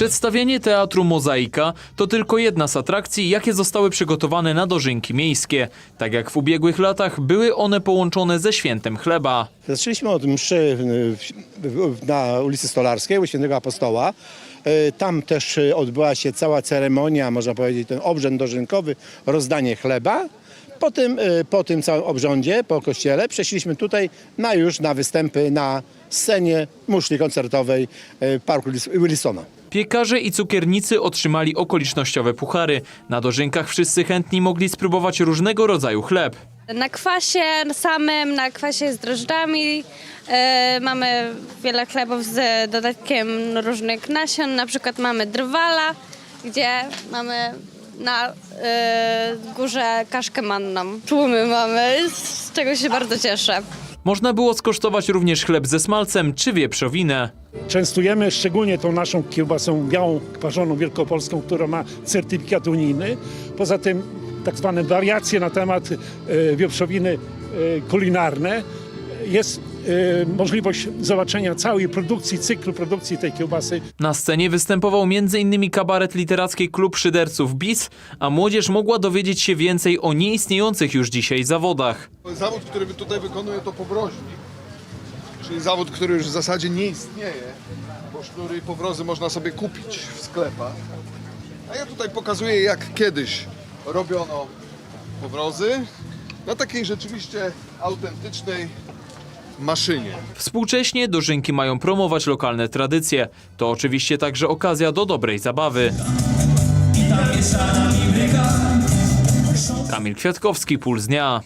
Przedstawienie teatru Mozaika to tylko jedna z atrakcji, jakie zostały przygotowane na dożynki miejskie. Tak jak w ubiegłych latach, były one połączone ze świętem chleba. Zaczęliśmy od mszy na ulicy Stolarskiej u Świętego Apostoła. Y, Tam też odbyła się cała ceremonia, można powiedzieć, ten obrzęd dożynkowy, rozdanie chleba. Po tym, y, po tym całym obrządzie, po kościele, przeszliśmy tutaj na już na występy na scenie muszli koncertowej y, Parku Willisona. Piekarze i cukiernicy otrzymali okolicznościowe puchary. Na dożynkach wszyscy chętni mogli spróbować różnego rodzaju chleb. Na kwasie samym, na kwasie z drożdżami. E, mamy wiele chlebów z dodatkiem różnych nasion. Na przykład mamy drwala, gdzie mamy na e, górze kaszkę manną. Tłumy mamy, z czego się bardzo cieszę. Można było skosztować również chleb ze smalcem czy wieprzowinę. Częstujemy szczególnie tą naszą kiełbasą białą, kwarzoną wielkopolską, która ma certyfikat unijny. Poza tym tak zwane wariacje na temat e, wieprzowiny e, kulinarne. Jest możliwość zobaczenia całej produkcji, cyklu produkcji tej kiełbasy. Na scenie występował m.in. kabaret literacki Klub Szyderców BIS, a młodzież mogła dowiedzieć się więcej o nieistniejących już dzisiaj zawodach. Zawód, który tutaj wykonuję to powroźnik, czyli zawód, który już w zasadzie nie istnieje, bo sznury i powrozy można sobie kupić w sklepach. A ja tutaj pokazuję jak kiedyś robiono powrozy na takiej rzeczywiście autentycznej maszynie. Współcześnie dożynki mają promować lokalne tradycje. To oczywiście także okazja do dobrej zabawy. Kamil Kwiatkowski, Puls Dnia.